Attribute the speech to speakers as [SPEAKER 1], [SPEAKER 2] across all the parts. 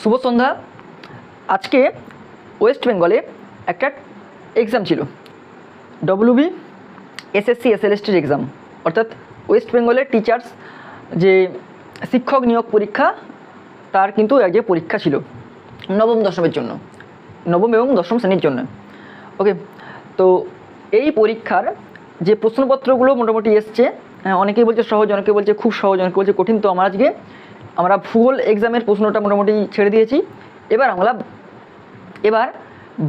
[SPEAKER 1] শুভ সন্ধ্যা। আজকে ওয়েস্ট বেঙ্গলে একটা এক্সাম ছিল। ডব্লিউবি এসএসসি এসএলএসটির এক্সাম অর্থাৎ ওয়েস্ট বেঙ্গলের টিচার্স যে শিক্ষক নিয়োগ পরীক্ষা তার কিন্তু এক যে পরীক্ষা ছিল নবম দশমের জন্য। নবম এবং দশম শ্রেণির জন্য। ওকে তো এই পরীক্ষার যে প্রশ্নপত্রগুলো মোটামুটি এসছে হ্যাঁ, অনেকেই বলছে সহজ অনেকে বলছে খুব সহজ অনেকে বলছে কঠিন। তো আমার আজকে আমরা ভূগোল এক্সামের প্রশ্নটা মোটামুটি ছেড়ে দিয়েছি। এবার আমরা, এবার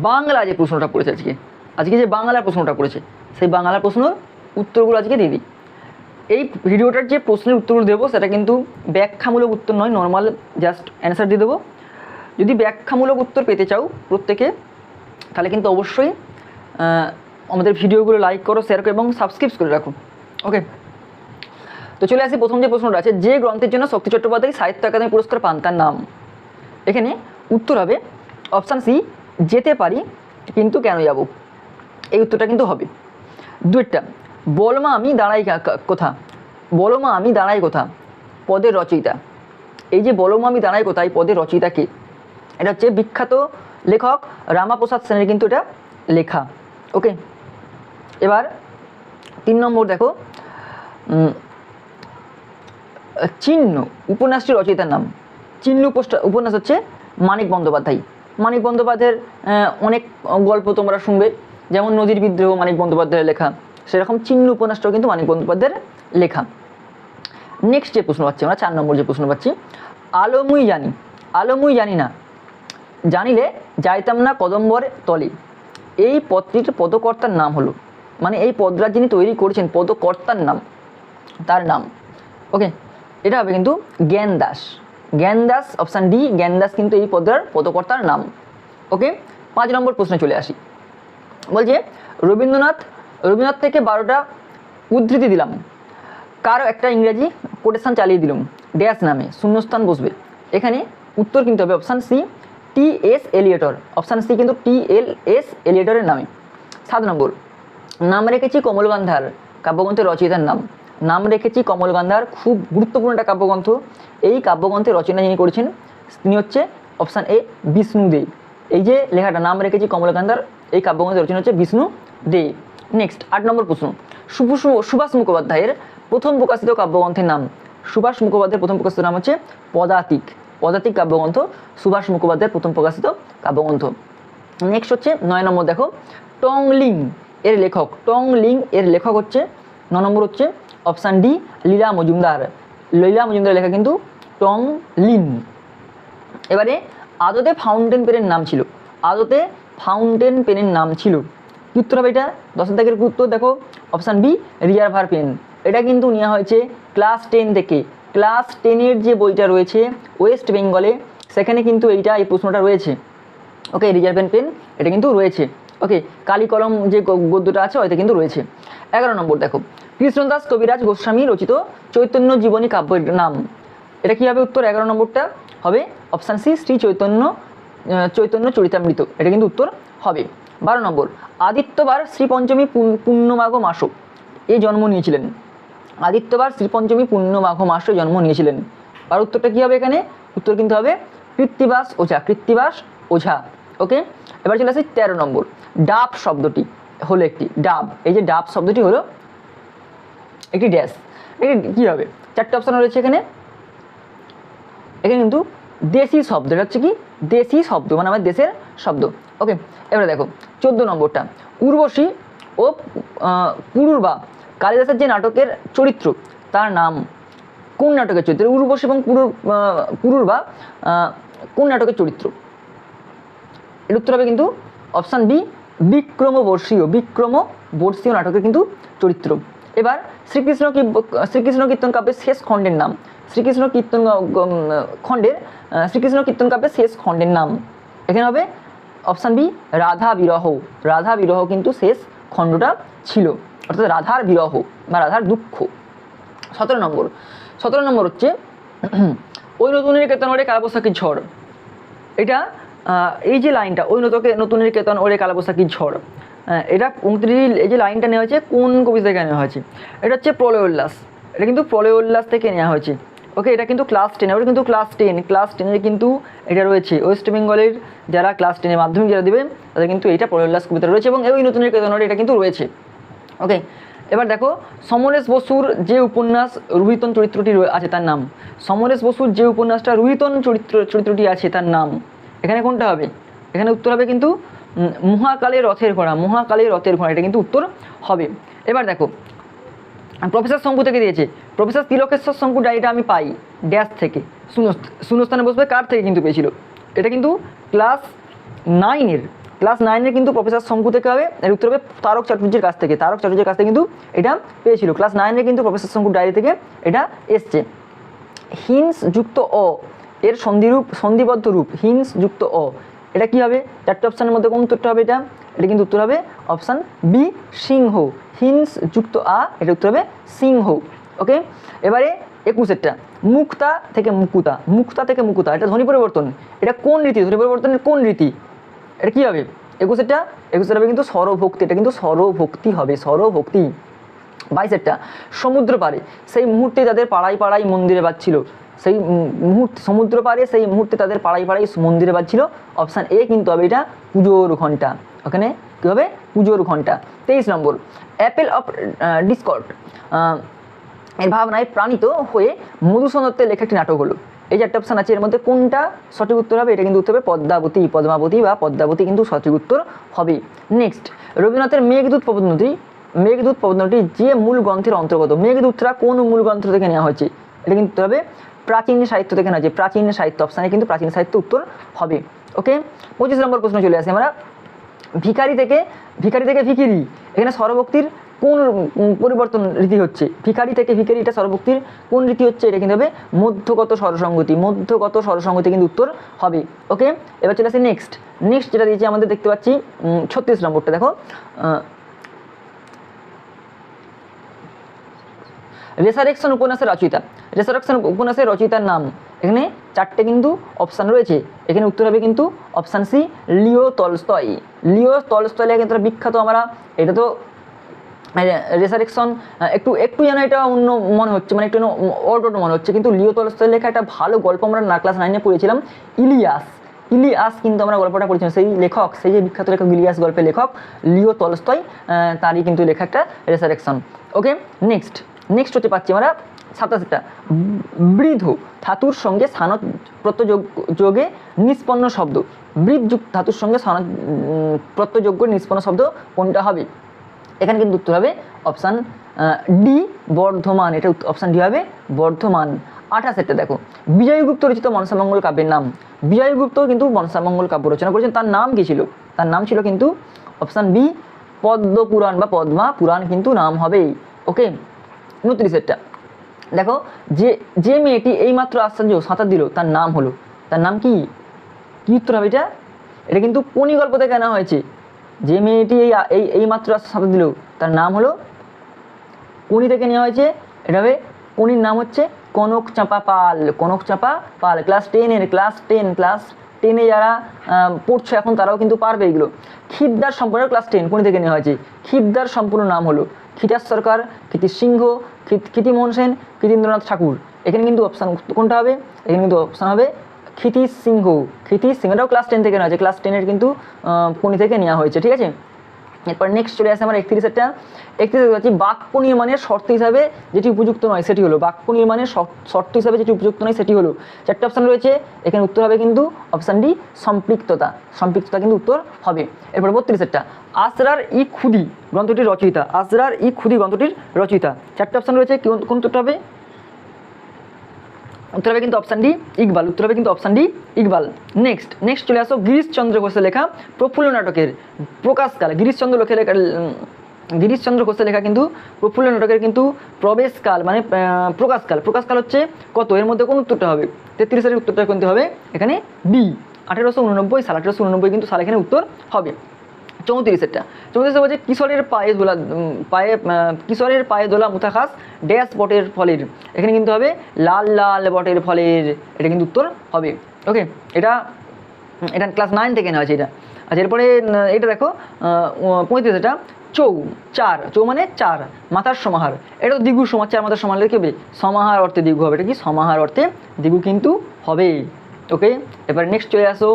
[SPEAKER 1] বাংলা যে প্রশ্নটা পড়েছে আজকে আজকে যে বাংলার প্রশ্নটা পড়েছে, সেই বাংলার প্রশ্নর উত্তরগুলো আজকে দিয়ে দিই। এই ভিডিওটার যে প্রশ্নের উত্তরগুলো দেবো, সেটা কিন্তু ব্যাখ্যামূলক উত্তর নয় নর্মাল জাস্ট অ্যান্সার দিয়ে দেবো। যদি ব্যাখ্যামূলক উত্তর পেতে চাও প্রত্যেকে, তাহলে কিন্তু অবশ্যই আমাদের ভিডিওগুলো লাইক করো শেয়ার করো এবং সাবস্ক্রাইব করে রাখো। ওকে তো চলে আসি প্রথম যে প্রশ্নটা আছে, যে গ্রন্থের জন্য শক্তি চট্টোপাধ্যায় সাহিত্য একাডেমি পুরস্কার পান, তার নাম? এখানে উত্তর হবে অপশান সি যেতে পারি, কিন্তু কেন যাব? এই উত্তরটা কিন্তু হবে। দুইটা, বলমা আমি দাঁড়াই কোথা? বলমা আমি দাঁড়াই কোথা? পদের রচয়িতা। এই যে বলমা আমি দাঁড়াই কোথায়, পদের রচয়িতা কে? এটা হচ্ছে বিখ্যাত লেখক রামাপ্রসাদ সেনের কিন্তু এটা লেখা। ওকে? এবার তিন নম্বর দেখো। চিহ্ন উপন্যাসটি রচয়িতার নাম। চিহ্ন উপন্যাস হচ্ছে মানিক বন্দ্যোপাধ্যায়। মানিক বন্দ্যোপাধ্যায়ের অনেক গল্প তোমরা শুনবে। যেমন নদীর বিদ্রোহ, মানিক বন্দ্যোপাধ্যায়ের লেখা। সেরকম চিহ্ন উপন্যাসটাও কিন্তু মানিক বন্দ্যোপাধ্যায়ের লেখা। নেক্সট যে প্রশ্ন পাচ্ছি আমরা, চার নম্বর যে প্রশ্ন পাচ্ছি। আলোমুই জানি। আলোমুই জানি না। জানিলে যাইতাম না কদম্বর তলে। এই পদটির পদকর্তার নাম হলো। মানে এই পদরা যিনি তৈরি করেছেন, পদকর্তার নাম। তার নাম। ওকে এটা হবে কিন্তু জ্ঞান দাস জ্ঞান দাস অপশান ডি জ্ঞান দাস কিন্তু এই পদটার পদকর্তার নাম। ওকে পাঁচ নম্বর প্রশ্নে চলে আসি। বলছে, রবীন্দ্রনাথ রবীন্দ্রনাথ থেকে বারোটা উদ্ধৃতি দিলাম। কারও একটা ইংরেজি কোটেশান চালিয়ে দিলাম। ড্যাশ নামে, শূন্যস্থান বসবে। এখানে উত্তর কিন্তু হবে অপশান সি টি এস এলিয়েটর অপশান সি কিন্তু টি এল এস এলিয়েটরের নামে। সাত নম্বর, নাম রেখেছি কমলগান্ধার কাব্যগ্রন্থের রচয়িতার নাম। নাম রেখেছি কমলগান্ধার খুব গুরুত্বপূর্ণ একটা কাব্যগ্রন্থ। এই কাব্যগ্রন্থের রচনা যিনি করেছেন, তিনি হচ্ছে অপশান এ বিষ্ণু দে। এই যে লেখাটা, নাম রেখেছি কমলগান্ধার এই কাব্যগ্রন্থের রচনা হচ্ছে বিষ্ণু দে। নেক্সট আট নম্বর প্রশ্ন। শুভ সু- সুভাষ মুখোপাধ্যায়ের প্রথম প্রকাশিত কাব্যগ্রন্থের নাম। সুভাষ মুখোপাধ্যায়ের প্রথম প্রকাশিত নাম হচ্ছে পদাতিক। পদাতিক কাব্যগ্রন্থ, সুভাষ মুখোপাধ্যায়ের প্রথম প্রকাশিত কাব্যগ্রন্থ। নেক্সট হচ্ছে নয় নম্বর, দেখো, টংলিং এর লেখক। টংলিং এর লেখক হচ্ছে, ন নম্বর হচ্ছে অপশান ডি লীলা মজুমদার লীলা মজুমদার লেখা কিন্তু টং লিন এবারে আদতে ফাউন্টেন পেনের নাম ছিল। আদতে ফাউন্টেন পেনের নাম ছিল। উত্তর হবে এটা? দশের দাগের উত্তর দেখো। অপশান বি রিয়ারভার পেন এটা কিন্তু নেওয়া হয়েছে ক্লাস টেন থেকে। ক্লাস টেনের যে বইটা রয়েছে ওয়েস্ট বেঙ্গলে সেখানে কিন্তু এইটা, এই প্রশ্নটা রয়েছে। ওকে রিজার্ভেন পেন এটা কিন্তু রয়েছে। ওকে কালি কলম যে গদ্যটা আছে, ওইটা কিন্তু রয়েছে। এগারো নম্বর দেখো, কৃষ্ণদাস কবিরাজ গোস্বামী রচিত চৈতন্য জীবনী কাব্যের নাম। এটা কী হবে উত্তর? এগারো নম্বরটা হবে অপশান সি শ্রী চৈতন্য চৈতন্য চরিতামৃত। এটা কিন্তু উত্তর হবে। বারো নম্বর, আদিত্যবার শ্রী পঞ্চমী পুন- পূর্ণমাঘ মাসও এই জন্ম নিয়েছিলেন। আদিত্যবার শ্রী পঞ্চমী পূর্ণমাঘ মাসে জন্ম নিয়েছিলেন। আর উত্তরটা কী হবে এখানে? উত্তর কিন্তু হবে কৃত্তিবাস ওঝা কৃত্তিবাস ওঝা। ওকে এবার চলে আসি তেরো নম্বর। ডাব শব্দটি হলো একটি ডাব। এই যে ডাব শব্দটি হলো একটি ড্যাশ। এটি কী হবে? চারটে অপশান রয়েছে এখানে। এখানে কিন্তু দেশি শব্দ এটা হচ্ছে কি? দেশি শব্দ মানে আমার দেশের শব্দ। ওকে এবারে দেখো চোদ্দ নম্বরটা। উর্বশী ও আহ, পুরুরবা কালিদাসের যে নাটকের চরিত্র তার নাম কোন নাটকের চরিত্র? উর্বশী এবং পুরুর আহ, পুরুরবা কোন নাটকের চরিত্র? এর উত্তর হবে কিন্তু অপশান বি বিক্রমবর্ষীয় বিক্রমবর্ষীয় নাটকের কিন্তু চরিত্র। এবার শ্রীকৃষ্ণ কি, শ্রীকৃষ্ণ কীর্তন কাব্যের শেষ খণ্ডের নাম। শ্রীকৃষ্ণ কীর্তন খণ্ডের শ্রীকৃষ্ণ কীর্তন কাব্যের শেষ খণ্ডের নাম। এখানে হবে অপশান বি, রাধা বিরহ। রাধা বিরহ কিন্তু শেষ খণ্ডটা ছিল। অর্থাৎ রাধার বিরহ বা রাধার দুঃখ। সতেরো নম্বর। সতেরো নম্বর হচ্ছে, ওই নতুনের কেতন ওরে কালাবৈশাখী ঝড়। এটা এই যে লাইনটা ওই নতকে নতুনের কেতন, ওরে কালাবৈশাখী ঝড় এটা উনত্রিশ, এই যে লাইনটা নেওয়া হয়েছে, কোন কবি থেকে নেওয়া হয়েছে? এটা হচ্ছে প্রলয় উল্লাস এটা কিন্তু প্রলয় উল্লাস থেকে নেওয়া হয়েছে। ওকে এটা কিন্তু ক্লাস টেন ওটা কিন্তু ক্লাস টেন ক্লাস টেনের কিন্তু এটা রয়েছে। ওয়েস্ট বেঙ্গলের যারা ক্লাস টেনের মাধ্যমিক যারা দেবে তাদের কিন্তু এটা পরের কবিতা রয়েছে এবং এই নতুনের কেতনের এটা কিন্তু রয়েছে। ওকে এবার দেখো, সমরেশ বসুর যে উপন্যাস রুহিতন চরিত্রটি আছে তার নাম। সমরেশ বসুর যে উপন্যাসটা রুহিতন চরিত্র চরিত্রটি আছে তার নাম। এখানে কোনটা হবে? এখানে উত্তর হবে কিন্তু মহাকালের রথের ঘোড়া মহাকালের রথের ঘোড়া, এটা কিন্তু উত্তর হবে। এবার দেখো, প্রফেসর শঙ্কু থেকে দিয়েছে। প্রফেসর তিলকেশ্বর শঙ্কু ডায়েরিটা আমি পাই, ড্যাশ থেকে। শূন্য শূন্যস্থানে বসবে কার থেকে কিন্তু পেয়েছিল? এটা কিন্তু ক্লাস নাইনের ক্লাস নাইনের কিন্তু প্রফেসর শঙ্কু থেকে হবে। এর উত্তর হবে তারক চাটুর্যের কাছ থেকে। তারক চাটুর্যের কাছ থেকে কিন্তু এটা পেয়েছিল। ক্লাস নাইনের কিন্তু প্রফেসর শঙ্কু ডায়েরি থেকে এটা এসছে। হিন্স যুক্ত অ এর সন্ধিরূপ, সন্ধিবদ্ধ রূপ, হিংস যুক্ত অ। এটা কি হবে? চারটে অপশানের মধ্যে কোন উত্তরটা হবে এটা? এটা কিন্তু উত্তর হবে অপশান বি, সিংহ। হিংস যুক্ত আ, এটা উত্তর হবে সিংহ। ওকে? এবারে একুশেরটা। মুক্তা থেকে মুকুতা। মুক্তা থেকে মুকুতা। এটা ধ্বনি পরিবর্তন। এটা কোন রীতি? ধ্বনি পরিবর্তনের কোন রীতি? এটা কি হবে? একুশেরটা? একুশের হবে কিন্তু স্বরভক্তি এটা কিন্তু স্বরভক্তি হবে স্বরভক্তি বাইশেরটা, সমুদ্র পাড়ে। সেই মুহূর্তে তাদের পাড়ায় পাড়ায় মন্দিরে বাজছিল সেই মুহূর্তে, সমুদ্র পারে সেই মুহূর্তে তাদের পাড়ায় পাড়ায় মন্দিরে বাজছিল। অপশান এ কিন্তু হবে এটা পুজোর ঘণ্টা ওখানে কী হবে? পুজোর ঘণ্টা তেইশ নম্বর অ্যাপেল অফ ডিসকর্ড এর ভাবনায় প্রাণিত হয়ে মধুসূদন লেখা একটি নাটক হলো। এই একটা অপশান আছে, এর মধ্যে কোনটা সঠিক উত্তর হবে? এটা কিন্তু উত্তর হবে পদ্মাবতী। পদ্মাবতী বা পদ্মাবতী কিন্তু সঠিক উত্তর হবে। নেক্সট রবীন্দ্রনাথের মেঘদূত পবনদী মেঘদূত পবনদী যে মূল গ্রন্থের অন্তর্গত। মেঘদূতরা কোন মূল গ্রন্থ থেকে নেওয়া হয়েছে? এটা কিন্তু হবে প্রাচীন সাহিত্য থেকে নেওয়া যে প্রাচীন সাহিত্য অপশানে কিন্তু প্রাচীন সাহিত্য উত্তর হবে। ওকে পঁচিশ নম্বর প্রশ্ন চলে আসে আমরা। ভিখারি থেকে ভিখারি থেকে ভিখিরি, এখানে স্বরভক্তির কোন পরিবর্তন রীতি হচ্ছে? ভিখারি থেকে ভিখারি, এটা স্বরভক্তির কোন রীতি হচ্ছে? এটা কিন্তু হবে মধ্যগত স্বরসঙ্গতি মধ্যগত স্বরসঙ্গতি কিন্তু উত্তর হবে। ওকে এবার চলে আসি নেক্সট নেক্সট যেটা দিয়েছি, আমাদের দেখতে পাচ্ছি ছত্রিশ নম্বরটা। দেখো রেসারেকশন উপন্যাসের রচয়িতা রেসারেকশন উপন্যাসের রচয়িতার নাম। এখানে চারটে কিন্তু অপশান রয়েছে। এখানে উত্তর হবে কিন্তু option C Leo Tolstoy. Leo Tolstoy কিন্তু বিখ্যাত আমরা, এটা তো রেসারেকশন একটু একটু যেন এটা অন্য মনে হচ্ছে মানে একটু অল্প মনে হচ্ছে। কিন্তু লিও তলস্তয় লেখা একটা ভালো গল্প আমরা না ক্লাস নাইনে পড়েছিলাম, ইলিয়াস। ইলিয়াস কিন্তু আমরা গল্পটা পড়েছিলাম। সেই লেখক, সেই যে বিখ্যাত লেখক, ইলিয়াস গল্পের লেখক, লিও তলস্তয় তারই কিন্তু লেখা একটা রেসারেকশন ওকে নেক্সট নেক্সট হতে পাচ্ছি আমরা সাতাশটা বৃদ্ধ ধাতুর সঙ্গে স্থানত প্রত্যযোগ যোগে নিষ্পন্ন শব্দ। বৃদ্ধযুক্ত ধাতুর সঙ্গে স্থান প্রত্যযোগ্য নিষ্পন্ন শব্দ কোনটা হবে? এখানে কিন্তু উত্তর হবে অপশান ডি বর্ধমান। এটা অপশান ডি হবে বর্ধমান। আঠাশ আঠাশেরটা দেখো। বিজয়গুপ্ত রচিত মনসামঙ্গল কাব্যের নাম। বিজয়গুপ্ত কিন্তু মনসামঙ্গল কাব্য রচনা করেছেন। তার নাম কি ছিল? তার নাম ছিল কিন্তু অপশান বি পদ্ম পুরাণ বা পদ্মা পুরাণ কিন্তু নাম হবেই। ওকে উনত্রিশেরটা দেখো, যে যে মেয়েটি এইমাত্র আশ্চর্য, সাঁতার দিল, তার নাম হলো, তার নাম কি? কি উত্তর হবে এটা? এটা কিন্তু কোনি গল্প থেকে আনা হয়েছে। যে মেয়েটি এই এই, এইমাত্র সাঁতার দিল, তার নাম হলো, কোনি থেকে নেওয়া হয়েছে, এটা হবে, কোনির নাম হচ্ছে কনক চাঁপা পাল। কনক চাঁপা পাল ক্লাস টেনের ক্লাস টেন ক্লাস টেনে যারা পড়ছে এখন, তারাও কিন্তু পারবে এগুলো। খিদ্দার সম্পূর্ণ ক্লাস টেন কোনি থেকে নেওয়া হয়েছে। খিদ্দার সম্পূর্ণ নাম হলো খিতাস সরকার ক্ষিতি সিংহ ক্ষিত- মোহন সেন কৃতীন্দ্রনাথ ঠাকুর। এখানে কিন্তু অপশান কোনটা হবে? এখানে কিন্তু অপশান হবে ক্ষিতি সিংহ। ক্ষিতি সিংহটাও ক্লাস টেন থেকে নেওয়া হয়েছে ক্লাস টেনের কিন্তু পনি থেকে নেওয়া হয়েছে, ঠিক আছে? এরপর নেক্সট চলে আসে আমার একত্রিশেরটা একত্রিশে পাচ্ছি বাক্য নির্মাণের শর্ত হিসাবে যেটি উপযুক্ত নয়, সেটি হলো। বাক্য নির্মাণের শর- শর্ত হিসাবে যেটি উপযুক্ত নয়, সেটি হলো। চারটে অপশান রয়েছে। এখানে উত্তর হবে কিন্তু অপশান ডি সম্পৃক্ততা। সম্পৃক্ততা কিন্তু উত্তর হবে। এরপর বত্রিশেরটা আসরার ই খুদি গ্রন্থটির রচয়িতা। আসরার ই খুদি গ্রন্থটির রচয়িতা। চারটে অপশান রয়েছে। কোন উত্তরটা হবে? উত্তর হবে কিন্তু অপশান ডি ইকবাল। উত্তর হবে কিন্তু option D Iqbal. Next next চলে আসো গিরিশচন্দ্র ঘোষের লেখা প্রফুল্ল নাটকের। প্রকাশকাল গিরিশচন্দ্র লোকের লেখা গিরিশচন্দ্র ঘোষের লেখা কিন্তু প্রফুল্ল নাটকের কিন্তু প্রবেশকাল মানে প্রকাশকাল প্রকাশকাল হচ্ছে কত? এর মধ্যে কোন উত্তরটা হবে? তেত্রিশ সালের উত্তরটা কিন্তু হবে? এখানে বি আঠেরোশো উননব্বই সাল, আঠেরোশো উননব্বই কিন্তু সাল এখানে উত্তর হবে। চৌত্রিশেরটা চৌত্রিশে বলছে, কিশোরের পায়ে দোলা পায়ে কিশোরের পায়ে দোলা মুথাখাস ড্যাশ বটের ফলের। এখানে কিন্তু হবে লাল লাল বটের ফলের। এটা কিন্তু উত্তর হবে। ওকে এটা এটা ক্লাস নাইন থেকে নেওয়া আছে এটা। আচ্ছা এরপরে এটা দেখো পঁয়ত্রিশ এটা। চৌ, চার। চৌ মানে চার। মাথার সমাহার। এটা তো দ্বিগু সমাজ চার মাথার সমাহার লিখে হবে? সমাহার অর্থে দ্বিগু হবে। এটা কি? সমাহার অর্থে দ্বিগু কিন্তু হবে। ওকে এবার নেক্সট চলে আসো।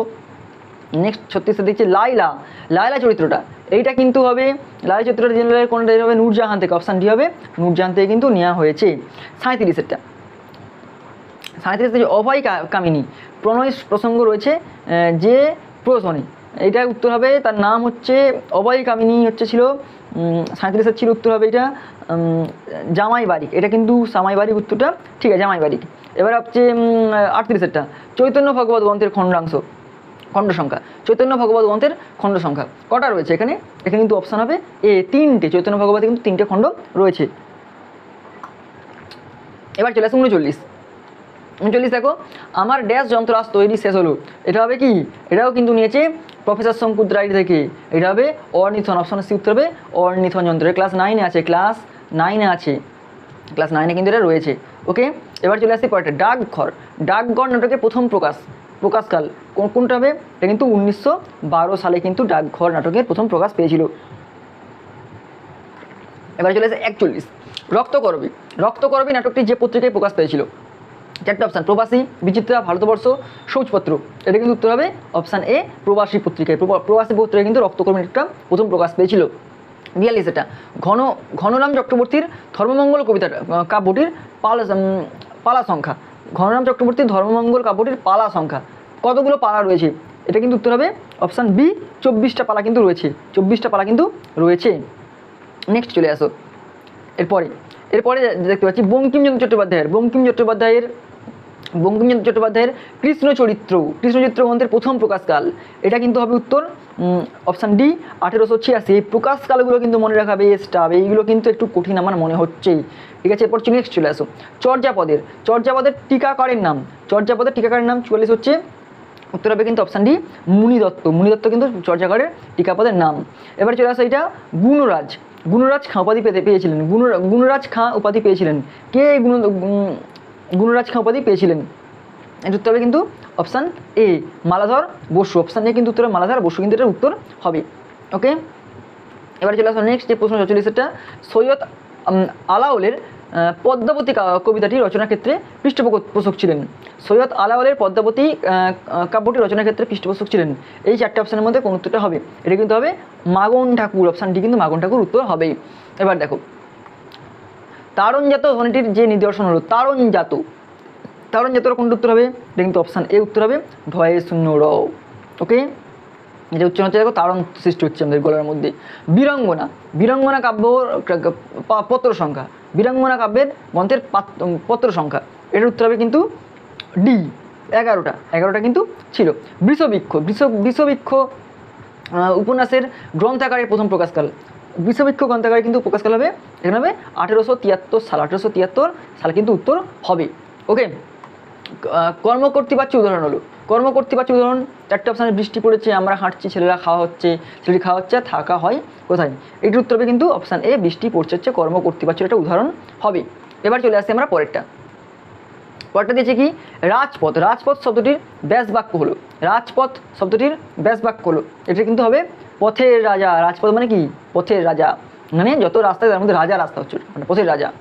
[SPEAKER 1] নেক্সট ছত্রিশে দেখছি লাইলা। লাইলা চরিত্রটা। এইটা কিন্তু হবে, লাইলা চরিত্রটা জেনারেল কোনটা হবে? নূরজাহান থেকে। অপশান ডি হবে, নূরজাহান থেকে কিন্তু নেওয়া হয়েছে। সাঁত্রিশেরটা সাঁত্রিশ অভয় কামিনী। প্রণয় প্রসঙ্গ রয়েছে যে প্রশনি এটা উত্তর হবে, তার নাম হচ্ছে, অভয় কামিনী হচ্ছে ছিল সাঁত্রিশের ছিল উত্তর হবে এটা জামাই বাড়ি এটা কিন্তু সামাই বাড়ির উত্তরটা। ঠিক আছে, জামাই বাড়ি এবার হচ্ছে আটত্রিশেরটা চৈতন্য ভগবত গ্রন্থের খণ্ডাংশ। খণ্ড সংখ্যা। চৈতন্য ভগবত গ্রন্থের খণ্ড সংখ্যা। কটা রয়েছে এখানে? এখানে কিন্তু অপশান হবে এ তিনটে। চৈতন্য ভগবতে কিন্তু তিনটে খণ্ড রয়েছে। এবার চলে আসে উনচল্লিশ। উনচল্লিশ দেখো, আমার ড্যাশ যন্ত্রাস তৈরি শেষ হলো। এটা হবে কি? এটাও কিন্তু নিয়েছে প্রফেসর শঙ্কুদ রায় থেকে। এটা হবে অর্নিথন অপশন সি উত্তর হবে অর্নিথন যন্ত্র। ক্লাস নাইনে আছে ক্লাস নাইনে আছে। ক্লাস নাইনে কিন্তু এটা রয়েছে। ওকে এবার চলে আসছি পরেরটা, ডাকঘর। ডাকঘর নাটকের প্রথম প্রকাশ। প্রকাশকাল কোন কোনটা হবে? এটা কিন্তু উনিশশো বারো সালে কিন্তু ডাকঘর নাটকের প্রথম প্রকাশ পেয়েছিল। এবার চলে আসে একচল্লিশ। রক্তকরবী। রক্তকরবী নাটকটি যে পত্রিকায় প্রকাশ পেয়েছিল। চারটে অপশান প্রবাসী, বিচিত্রা, ভারতবর্ষ, সৌজপত্র। এটা কিন্তু উত্তর হবে অপশান এ প্রবাসী পত্রিকায়। প্রবা- প্রবাসী পত্রিকায় কিন্তু রক্তকর্মী নাটকটা প্রথম প্রকাশ পেয়েছিল। বিয়াল্লিশ এটা। ঘন, ঘনরাম চক্রবর্তীর ধর্মমঙ্গল কবিতা কাব্যটির পালা পালা সংখ্যা। ঘনরাম চক্রবর্তীর ধর্মমঙ্গল কাব্যটির পালা সংখ্যা। কতগুলো পালা রয়েছে? এটা কিন্তু উত্তর হবে অপশান বি চব্বিশটা পালা কিন্তু রয়েছে। চব্বিশটা পালা কিন্তু রয়েছে। নেক্সট চলে আসো। এরপরে এরপরে দেখতে পাচ্ছি বঙ্কিমচন্দ্র চট্টোপাধ্যায়ের বঙ্কিম চট্টোপাধ্যায়ের, বঙ্কিমচন্দ্র চট্টোপাধ্যায়ের কৃষ্ণ চরিত্র। কৃষ্ণ চরিত্র গ্রন্থের প্রথম প্রকাশকাল। এটা কিন্তু হবে উত্তর অপশান ডি আঠেরোশো ছিয়াশি। এই প্রকাশকালগুলো কিন্তু মনে রাখা বেশ টাফ এইগুলো কিন্তু একটু কঠিন আমার মনে হচ্ছেই ঠিক আছে, এরপর নেক্সট চলে আসো। চর্যাপদের। চর্যাপদের টিকাকারের নাম। চর্যাপদের টিকাকারের নাম চুয়াল্লিশ হচ্ছে উত্তর হবে কিন্তু অপশান ডি মুনি দত্ত মুনি দত্ত কিন্তু চর্যাকারের টিকাপদের নাম। এবার চলে আসে এটা গুণরাজ। গুণরাজ খাঁ উপাধি পেতে পেয়েছিলেন। গুণ গুণরাজ খাঁ উপাধি পেয়েছিলেন। কে গুণ গুণ- গুণরাজ খাঁ উপাধি পেয়েছিলেন? এর উত্তর হবে কিন্তু option A Maladhar Basu. Option A কিন্তু উত্তর মালাধর বসু, কিন্তু এটার উত্তর হবে। ওকে এবার চলে আসো নেক্সট যে প্রশ্ন চল্লিশেরটা। সৈয়দ আলাউলের পদ্মাবতী কবিতাটি রচনার ক্ষেত্রে পৃষ্ঠপোষক ছিলেন। সৈয়দ আলাউলের পদ্মাবতী কাব্যটি রচনার ক্ষেত্রে পৃষ্ঠপোষক ছিলেন। এই চারটে অপশানের মধ্যে কোন উত্তরটা হবে? এটা কিন্তু হবে মাগন ঠাকুর। অপশানটি কিন্তু মাগন ঠাকুর উত্তর হবেই। এবার দেখো। তারণজাত ধ্বনিটির যে নিদর্শন হলো, তারণজাত। তারণজাতর কোনটা উত্তর হবে? এটা কিন্তু অপশান এ উত্তর হবে, ভয়ে শূন্য র ওকে যে উচ্চারণ হচ্ছে দেখো, তারণ সৃষ্টি হচ্ছে আমাদের গলার মধ্যে। বীরাঙ্গনা। বীরাঙ্গনা কাব্য পত্র সংখ্যা। বীরাঙ্গনা কাব্যের গ্রন্থের পাত- পত্র সংখ্যা। এটার উত্তর হবে কিন্তু ডি এগারোটা। এগারোটা কিন্তু ছিল। বৃষবৃক্ষ, বৃষ বৃষবৃক্ষ উপন্যাসের গ্রন্থাকারের প্রথম প্রকাশকাল। বৃষবৃক্ষ গ্রন্থাকারে কিন্তু প্রকাশকাল হবে, এখানে হবে আঠেরোশো তিয়াত্তর সাল। আঠেরোশো তিয়াত্তর সাল কিন্তু উত্তর হবে। ওকে কর্মকর্তৃপাচ্য উদাহরণ হলো। কর্মকর্তৃপাচ্য উদাহরণ চারটে অপশানে বৃষ্টি পড়েছে, আমরা হাঁটছি, ছেলেরা খাওয়া হচ্ছে ছেলেটি খাওয়া হচ্ছে থাকা হয় কোথায়? এটির উত্তর হবে কিন্তু অপশান এ, বৃষ্টি পড়ছে, হচ্ছে কর্মকর্তৃপাচ্য একটা উদাহরণ হবে। এবার চলে আসছি আমরা পরেরটা। পরেরটা দিয়েছে কি? রাজপথ। রাজপথ শব্দটির ব্যাস বাক্য হলো। রাজপথ শব্দটির ব্যাস বাক্য হলো। এটা কিন্তু হবে পথের রাজা। রাজপথ মানে কি? পথের রাজা। মানে যত রাস্তা তার মধ্যে রাজা রাস্তা হচ্ছে মানে পথের রাজা।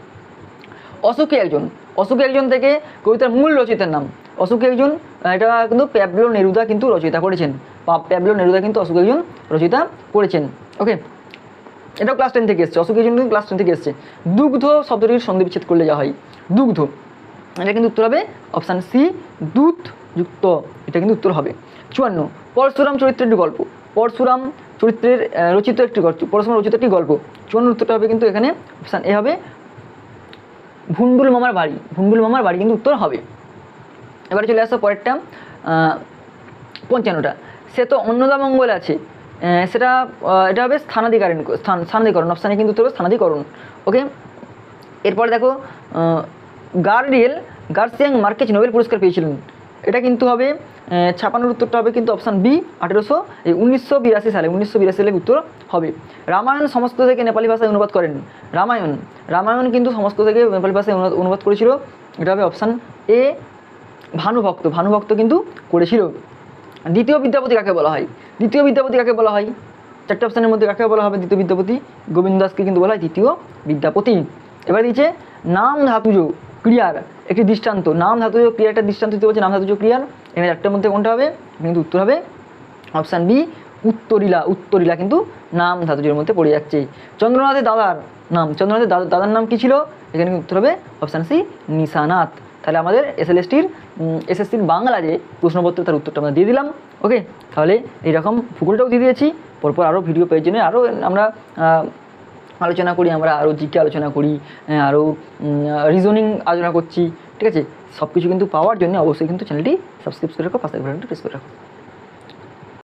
[SPEAKER 1] অসুখী একজন। অসুখী একজন থেকে কবিতার মূল রচয়িতার নাম। অসুখী একজন এটা কিন্তু প্যাবলো নেরুদা কিন্তু রচয়িতা করেছেন। প্যাবলো নেরুদা কিন্তু অসুখী একজন রচয়িতা করেছেন। ওকে এটাও ক্লাস টেন থেকে এসছে। অশোক একজন কিন্তু ক্লাস টেন থেকে এসছে। দুগ্ধ শব্দটির সন্ধি বিচ্ছেদ করলে যা হয়। দুগ্ধ, এটা কিন্তু উত্তর হবে অপশান সি দুধ যুক্ত এটা কিন্তু উত্তর হবে। চুয়ান্ন, পরশুরাম চরিত্রের একটি গল্প। পরশুরাম চরিত্রের রচিত একটি গল্প। পরশুরাম রচিত একটি গল্প। চুয়ান্ন উত্তরটা হবে কিন্তু এখানে অপশান এ হবে। ভুন্ডুল মামার বাড়ি। ভুন্ডুল মামার বাড়ি কিন্তু উত্তর হবে। এবারে চলে আসো পরেরটা পঞ্চান্নটা। সে তো অন্নদামঙ্গল আছে। সেটা এটা হবে স্থানাধিকারণ, স্থান, স্থানাধিকরণ, অপশানে কিন্তু উত্তর হবে স্থানাধিকরণ। ওকে? এরপরে দেখো গার্ডিয়েল গার্সিয়াং মার্কেজ নোবেল পুরস্কার পেয়েছিলেন। এটা কিন্তু হবে ছাপানোর উত্তরটা হবে কিন্তু অপশান বি, আঠেরোশো, এই উনিশশো বিরাশি সালে, উনিশশো বিরাশি সালে উত্তর হবে। রামায়ণ সমস্ত থেকে নেপালি ভাষায় অনুবাদ করেন। রামায়ণ রামায়ণ কিন্তু সমস্ত থেকে নেপালি ভাষায় অনুবাদ করেছিল। এটা হবে অপশান এ ভানুভক্ত ভানুভক্ত কিন্তু করেছিল। দ্বিতীয় বিদ্যাপতি কাকে বলা হয়? দ্বিতীয় বিদ্যাপতি কাকে বলা হয়? চারটে অপশানের মধ্যে কাকে বলা হবে? দ্বিতীয় বিদ্যাপতি? গোবিন্দ দাসকে কিন্তু বলা হয় দ্বিতীয় বিদ্যাপতি। এবার দিচ্ছে নাম ধাতুজ ক্রিয়ার একটি দৃষ্টান্ত। নাম ধাতুজ ক্রিয়ার একটা দৃষ্টান্ত দিতে বলছে, নাম ধাতুজ ক্রিয়ার। এখানে চারটের মধ্যে কোনটা হবে? কিন্তু উত্তর হবে। Option B উত্তরিলা। উত্তরিলা কিন্তু নাম ধাতুজের মধ্যে পড়ে যাচ্ছে। চন্দ্রনাথের দাদার নাম। চন্দ্রনাথের দাদা দাদার নাম কি ছিল? এখানে উত্তর হবে। Option C Nishanath. তাহলে আমাদের এসএলএসটির এসএসসির বাংলা যে প্রশ্নপত্র তার উত্তরটা আমরা দিয়ে দিলাম ওকে তাহলে এইরকম ভূগোলটাও দিয়ে দিয়েছি, পরপর আরও ভিডিও পেয়ে জন্য আরও আমরা আলোচনা করি, আমরা আরও জিকে আলোচনা করি আরও রিজনিং আলোচনা করছি, ঠিক আছে? সব কিছু কিন্তু পাওয়ার জন্য অবশ্যই কিন্তু চ্যানেলটি সাবস্ক্রাইব করে রাখো, পাশে প্রেস করে রাখো।